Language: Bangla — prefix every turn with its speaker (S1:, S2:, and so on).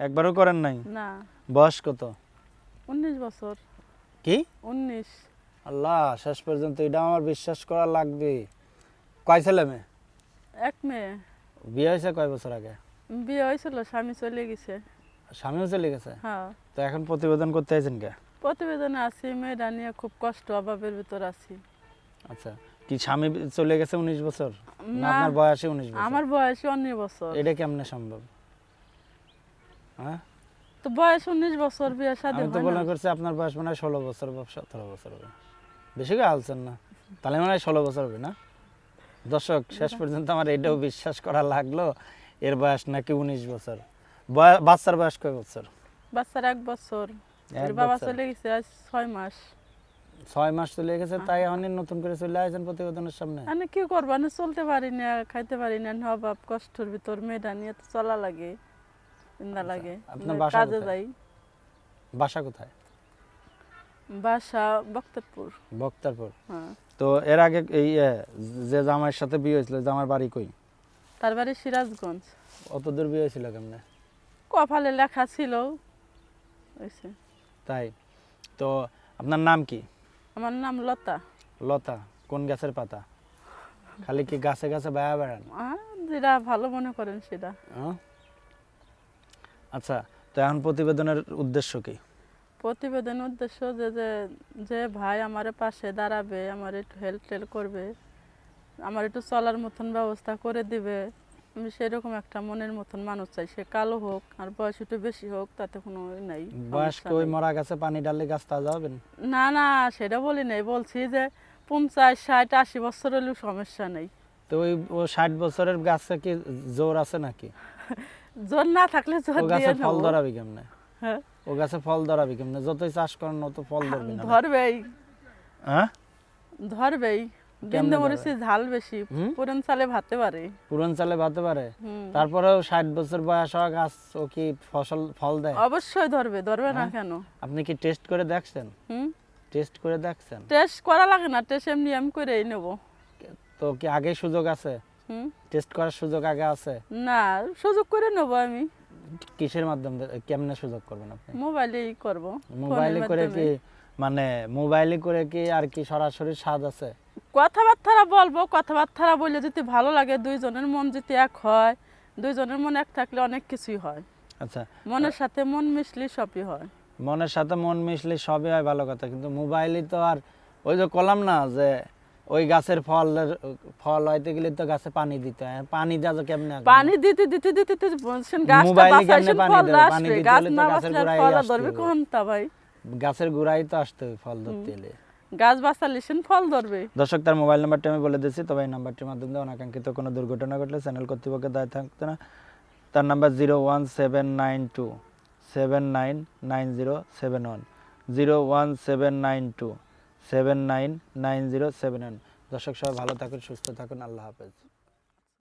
S1: একবারও করেন নাই?
S2: না।
S1: বয়স কত?
S2: উনিশ বছর।
S1: কি?
S2: উনিশ।
S1: আল্লাহ শেষ পর্যন্ত এটা আমার বিশ্বাস করা লাগবে। কয় ছেলে মেয়ে?
S2: এক মেয়ে।
S1: বিয়ে হয়েছে কয় বছর আগে?
S2: বিয়ে হয়েছিল স্বামী চলে গেছে।
S1: স্বামীও চলে গেছে?
S2: হ্যাঁ।
S1: তো এখন প্রতিবেদন করতে আছেন কে?
S2: প্রতিবেদনে আছি মেয়েটা নিয়ে খুব কষ্ট অভাবের ভিতর আছি।
S1: আচ্ছা কি স্বামী চলে গেছে উনিশ বছর? না
S2: না।
S1: আপনার বয়সে উনিশ বছর?
S2: আমার বয়স উনিশ বছর।
S1: এটা কেমনে সম্ভব? হ্যাঁ?
S2: তো বয়স উনিশ বছর বিয়ে শাদী
S1: আমি তো
S2: হয়
S1: মনে করছি আপনার বয়স মনে হয় ষোলো বছর বা সতেরো বছর হবে। বেশি করে আলছেন না। তাহলে মনে হয় ষোলো বছর হবে না? দর্শক শেষ পর্যন্ত আমার এটাও বিশ্বাস করা লাগল এর বয়স নাকি উনিশ বছর। বাচ্চার বয়স কয় বছর?
S2: বাচ্চার এক বছর। এর বাবা চলে গেছে আজ ছয় মাস।
S1: ছয় মাস চলে গেছে তাই এখন নতুন করে চলে আসেন প্রতিবেদনের সামনে।
S2: আমি কি করব? আমি চলতে পারি না খাইতে পারি না অভাব কষ্টর ভিতর মেয়েটা নিয়ে তো চলা লাগে। চিন্তা লাগে।
S1: আচ্ছা, আপনার
S2: আমি
S1: বাসা
S2: কাজে যাই।
S1: বাসা কোথায়?
S2: বাসা বক্তপুর
S1: বক্তারপুর।
S2: হ্যাঁ।
S1: তো এর আগে এই যে জামাইয়ের সাথে বিয়ে হয়েছিল জামার বাড়ি কই?
S2: তার বাড়ি সিরাজগঞ্জ।
S1: অত দূর বিয়ে হয়েছিল কেমনে?
S2: কপালে লেখা ছিল।
S1: তাই? তো আপনার নাম কি?
S2: আমার নাম লতা।
S1: লতা কোন গাছের পাতা? খালি কি গাছে গাছে বায়া বেড়ান?
S2: যেটা ভালো মনে করেন সেটা।
S1: হ্যাঁ? আচ্ছা তো এখন প্রতিবেদনের উদ্দেশ্য কি?
S2: প্রতিবেদন উদ্দেশ্য যে যে যে ভাই আমার পাশে দাঁড়াবে আমার একটু হেল্প টেল করবে আমার একটু চলার মতন ব্যবস্থা করে দিবে আমি সেরকম একটা মনের মতন মানুষ চাই। সে কালো হোক আর বয়স একটু বেশি হোক তাতে কোনো নাই
S1: বয়স্ক ওই মরা গাছে পানি ডাললে গাছ তাজা হবেন?
S2: না না সেটা বলি নাই বলছি যে পঞ্চাশ ষাট আশি বছর হলেও সমস্যা নেই।
S1: তো ওই ষাট বছরের গাছে কি জোর আছে নাকি?
S2: জোর না থাকলে জোর দিয়ে
S1: ফল ধরাবি কেমনে?
S2: হ্যাঁ,
S1: ও গাছে ফল ধরাবি কেমনে? যতই চাষ করেন অত ফল ধরবি না।
S2: ধরবেই।
S1: হ্যাঁ?
S2: ধরবেই। বিন্দু মরিচি ঝাল বেশি। পুরন চালে ভাতে পারে।
S1: পুরন চালে ভাতে পারে? তারপরেও ষাট বছর বয়স হওয়া গাছ ও কি ফসল ফল দেয়?
S2: অবশ্যই ধরবে। ধরবে না
S1: হ্যাঁ?
S2: কেন?
S1: আপনি কি টেস্ট করে দেখছেন?
S2: হুম?
S1: টেস্ট করে দেখছেন?
S2: টেস্ট করা লাগে না। টেস্ট এমনি আমি করেই নেব।
S1: তো কি আগে সুযোগ আছে? টেস্ট করার সুযোগ আগে আছে?
S2: না সুযোগ করে নেব আমি।
S1: কিসের মাধ্যমে? কেমনে সুযোগ করবেন আপনি?
S2: মোবাইলেই করব
S1: মোবাইলে করে কি মানে মোবাইলে করে কি আর কি সরাসরি স্বাদ আছে?
S2: কথাবার্তারা বলব কথাবার্তারা বললে যদি ভালো লাগে দুইজনের মন যদি এক হয় দুইজনের মন এক থাকলে অনেক কিছুই হয়।
S1: আচ্ছা।
S2: মনের সাথে মন মিশলে সবই হয়।
S1: মনের সাথে মন মিশলে সবই হয় ভালো কথা কিন্তু মোবাইলে তো আর ওই যে কলাম না যে ওই গাছের ফল ফল হইতে গেলে তো গাছে পানি দিতে হয়। পানি দেওয়া তো কেমনে
S2: পানি দিতে দিতে দিতে দিতে বলছেন গাছটা বাঁচাইছেন ফল?
S1: পানি দিতে
S2: গাছ না বাঁচলে ফল ধরবে কোন তা ভাই?
S1: গাছের গোড়ায় তো আসতে হবে ফল ধরতে এলে
S2: গাছ বাঁচালিছেন ফল ধরবে।
S1: দর্শক তার মোবাইল নাম্বারটা আমি বলে দিচ্ছি তবে এই নাম্বারটির মাধ্যমে অনাকাঙ্ক্ষিত কোনো দুর্ঘটনা ঘটলে চ্যানেল কর্তৃপক্ষের দায় থাকতো না। তার number zero one seven nine two seven nine nine zero seven one zero one seven nine two. Seven nine nine zero seven one. দর্শক সবাই ভালো থাকুন সুস্থ থাকুন। আল্লাহ হাফেজ।